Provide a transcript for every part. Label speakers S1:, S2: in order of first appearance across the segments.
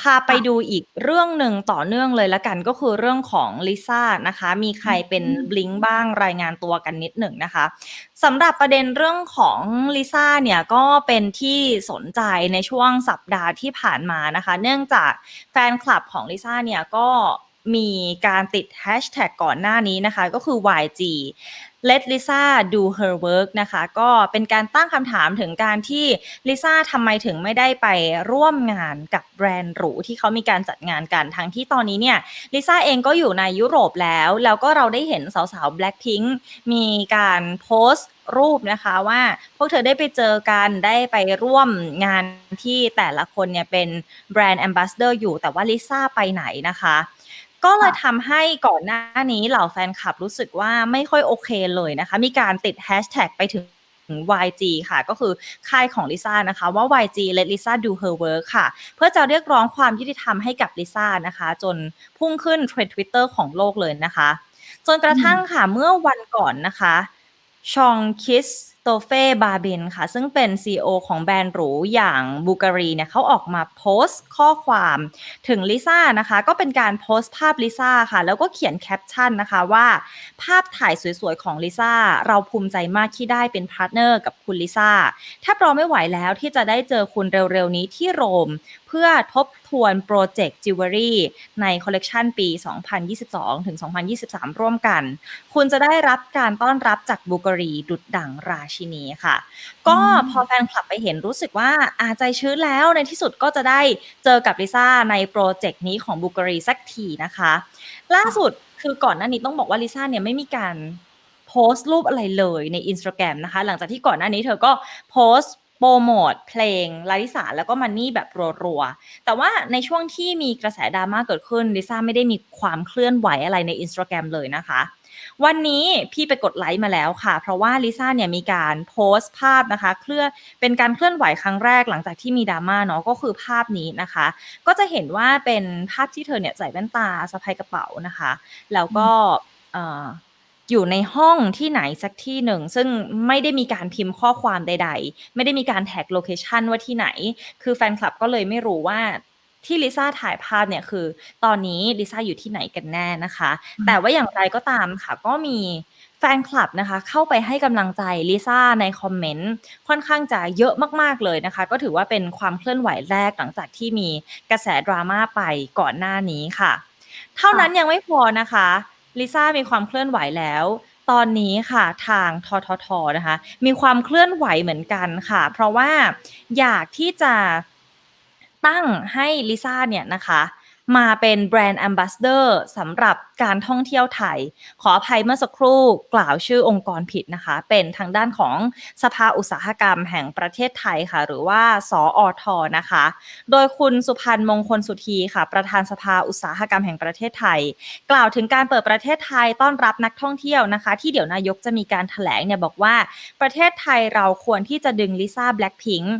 S1: พาไปดูอีกเรื่องหนึ่งต่อเนื่องเลยละกัน ก็คือเรื่องของลิซ่านะคะ มีใครเป็นบลิงบ้าง รายงานตัวกันนิดหนึ่งนะคะ สำหรับประเด็นเรื่องของลิซ่าเนี่ย ก็เป็นที่สนใจในช่วงสัปดาห์ที่ผ่านมานะคะ เนื่องจากแฟนคลับของลิซ่าเนี่ย ก็มีการติดแฮชแท็กก่อนหน้านี้นะคะ ก็คือ YG Let Lisa do her work นะคะ ก็เป็นการตั้งคำถามถึงการที่ลิซ่าทำไมถึงไม่ได้ไปร่วมงานกับแบรนด์หรูที่เขามีการจัดงานกัน ทั้งที่ตอนนี้เนี่ยลิซ่าเองก็อยู่ในยุโรปแล้ว แล้วก็เราได้เห็นสาวๆ Blackpink มีการโพสต์รูปนะคะว่าพวกเธอได้ไปเจอกันได้ไปร่วมงานที่แต่ละคนเนี่ยเป็นแบรนด์แอมบาสเดอร์อยู่แต่ว่าลิซ่าไปไหนนะคะ ก็เลยทำให้ก่อนหน้านี้เหล่าแฟนคลับรู้สึกว่าไม่ค่อยโอเคเลยนะคะ มีการติดแฮชแท็กไปถึง YG ค่ะ ก็คือค่ายของลิซ่านะคะ ว่า YG let Lisa do her work ค่ะ เพื่อจะเรียกร้องความยุติธรรมให้กับลิซ่านะคะ จนพุ่งขึ้นเทรนด์ทวิตเตอร์ของโลกเลยนะคะ จนกระทั่งค่ะเมื่อวันก่อนนะคะชองคิสโตเฟ่บาบินค่ะ ซึ่งเป็น CEO ของแบรนด์หรูอย่างบูการีเนี่ยเขาออกมาโพสต์ข้อความถึงลิซ่านะคะ ก็เป็นการโพสต์ภาพลิซ่าค่ะ แล้วก็เขียนแคปชั่นนะคะว่า ภาพถ่ายสวยๆ ของลิซ่า เราภูมิใจมากที่ได้เป็นพาร์ทเนอร์กับคุณลิซ่าแทบรอไม่ไหวแล้วที่จะได้เจอคุณเร็วๆ นี้ที่โรม เพื่อทบทวนโปรเจกต์จิวเวลรี่ในคอลเลกชันปี 2022 ถึง 2023 ร่วมกัน คุณจะได้รับการต้อนรับจากบูการีดุดดังราชินีค่ะ ก็พอแฟนคลับไปเห็นรู้สึกว่าอาใจชื้นแล้วในที่สุดก็จะได้เจอกับลิซ่าในโปรเจกต์นี้ของบูการีสักทีนะคะ ล่าสุดคือก่อนหน้านี้ต้องบอกว่าลิซ่าเนี่ยไม่มีการโพสต์รูปอะไรเลยใน Instagram นะคะ หลังจากที่ก่อนหน้านี้เธอก็โพสต์โปรโมทเพลงลาลิสาแล้วก็มันนี่แบบรัวๆ แต่ว่าในช่วงที่มีกระแสดราม่าเกิดขึ้นลิซ่าไม่ได้มีความเคลื่อนไหวอะไรใน Instagram เลยนะคะ วันนี้พี่ไปกดไลค์มาแล้วค่ะ เพราะว่าลิซ่าเนี่ยมีการโพสต์ภาพนะคะเคลื่อนเป็นการเคลื่อนไหวครั้งแรกหลังจากที่มีดราม่าเนาะก็คือภาพนี้นะคะ ก็จะเห็นว่าเป็นภาพที่เธอเนี่ยใส่แว่นตาสะพายกระเป๋านะคะ แล้วก็อยู่ในห้องที่ไหนสักที่หนึ่ง ซึ่งไม่ได้มีการพิมพ์ข้อความใด ๆ ไม่ได้มีการแท็กโลเคชันว่าที่ไหน คือแฟนคลับก็เลยไม่รู้ว่า ที่ลิซ่าถ่ายภาพเนี่ยคือ ตอนนี้ลิซ่าอยู่ที่ไหนกันแน่นะคะ แต่ว่าอย่างไรก็ตามค่ะ ก็มีแฟนคลับนะคะ เข้าไปให้กำลังใจลิซ่าในคอมเมนต์ค่อนข้างจะเยอะมากๆเลยนะคะ ก็ถือว่าเป็นความเคลื่อนไหวแรกหลังจากที่มีกระแสดราม่าไปก่อนหน้านี้ค่ะ เท่านั้นยังไม่พอนะคะลิซ่ามีความเคลื่อนไหวแล้วตอนนี้ค่ะทางทททนะคะ มีความเคลื่อนไหวเหมือนกันค่ะ เพราะว่าอยากที่จะ ตั้งให้ลิซ่าเนี่ยนะคะมาเป็นแบรนด์แอมบาสเดอร์สำหรับการท่องเที่ยวไทย ขออภัยเมื่อสักครู่กล่าวชื่อองค์กรผิดนะคะ เป็นทางด้านของสภาอุตสาหกรรมแห่งประเทศไทยค่ะ หรือว่าสออทนะคะ โดยคุณสุพันธ์มงคลสุธีค่ะ ประธานสภาอุตสาหกรรมแห่งประเทศไทย กล่าวถึงการเปิดประเทศไทยต้อนรับนักท่องเที่ยวนะคะ ที่เดี๋ยวนายกจะมีการถแถลงเนี่ยบอกว่า ประเทศไทยเราควรที่จะดึงลิซ่าแบล็คพิงค์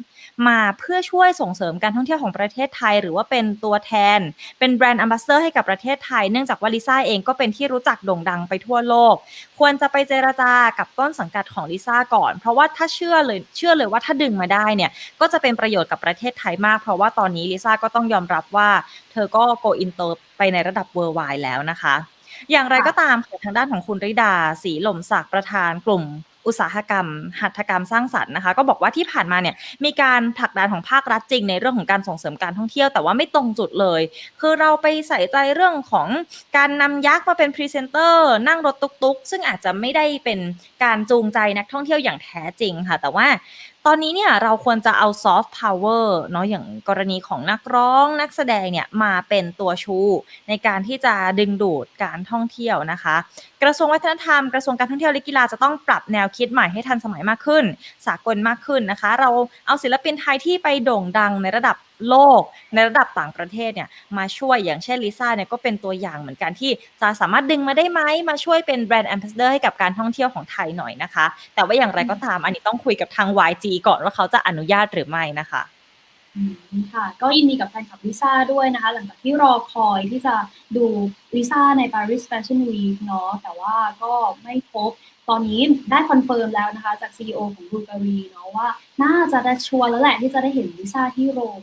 S1: มาเพื่อช่วยส่งเสริมการท่องเที่ยวของประเทศไทย หรือว่าเป็นตัวแทน เป็นแบรนด์แอมบาสเดอร์ให้กับประเทศไทย เนื่องจากว่าลิซ่าเองก็เป็นที่รู้จักโด่งดังไปทั่วโลก ควรจะไปเจราจากับต้นสังกัดของลิซ่าก่อน เพราะว่าถ้าเชื่อเลยเชื่อเลยว่าถ้าดึงมาได้เนี่ยก็จะเป็นประโยชน์กับประเทศไทยมาก เพราะว่าตอนนี้ลิซ่าก็ต้องยอมรับว่า เธอก็โกอินเตอร์ไปในระดับเวอร์ไวแล้วนะคะอย่างไรก็ตามทางด้านของคุณริดาสีหล่มศักดิ์ประธานกลุ่ม อุตสาหกรรม หัตถกรรมสร้างสรรค์นะคะ ก็บอกว่าที่ผ่านมาเนี่ยมีการผลักดันของภาครัฐจริงในเรื่องของการส่งเสริมการท่องเที่ยวแต่ว่าไม่ตรงจุดเลย คือเราไปใส่ใจเรื่องของการนำยักษ์มาเป็นพรีเซนเตอร์นั่งรถตุกๆ ซึ่งอาจจะไม่ได้เป็นการจูงใจนักท่องเที่ยวอย่างแท้จริงค่ะ แต่ว่า ตอนนี้เนี่ยเราควรจะเอาซอฟต์พาวเวอร์เนาะอย่างกรณีของนักร้องนักแสดงเนี่ยมาเป็นตัวชู ในการที่จะดึงดูดการท่องเที่ยวนะคะ กระทรวงวัฒนธรรมกระทรวงการท่องเที่ยวและกีฬาจะต้องปรับแนวคิดใหม่ให้ทันสมัยมากขึ้น สากลมากขึ้นนะคะ เราเอาศิลปินไทยที่ไปโด่งดังในระดับ โลกในระดับต่างประเทศเนี่ยมาช่วยอย่างเช่นลิซ่าเนี่ยก็เป็นตัวอย่างเหมือนกันที่จะสามารถดึงมาได้ไหมมาช่วยเป็นแบรนด์แอมบาสเดอร์ให้กับการท่องเที่ยวของไทยหน่อยนะคะ แต่ว่าอย่างไรก็ตามอันนี้ต้องคุยกับทาง YG ก่อนว่าเขาจะอนุญาตหรือไม่นะคะ
S2: ค่ะก็ยินดีกับแฟนคลับลิซ่าด้วยนะคะ หลังจากที่รอคอยที่จะดูลิซ่าใน Paris Fashion Week เนาะแต่ว่าก็ไม่พบตอนนี้ได้คอนเฟิร์มแล้วนะคะ จาก CEO ของบูการีเนาะว่า น่าจะได้ชัวร์แล้วแหละที่จะได้เห็นลิซ่าที่โรม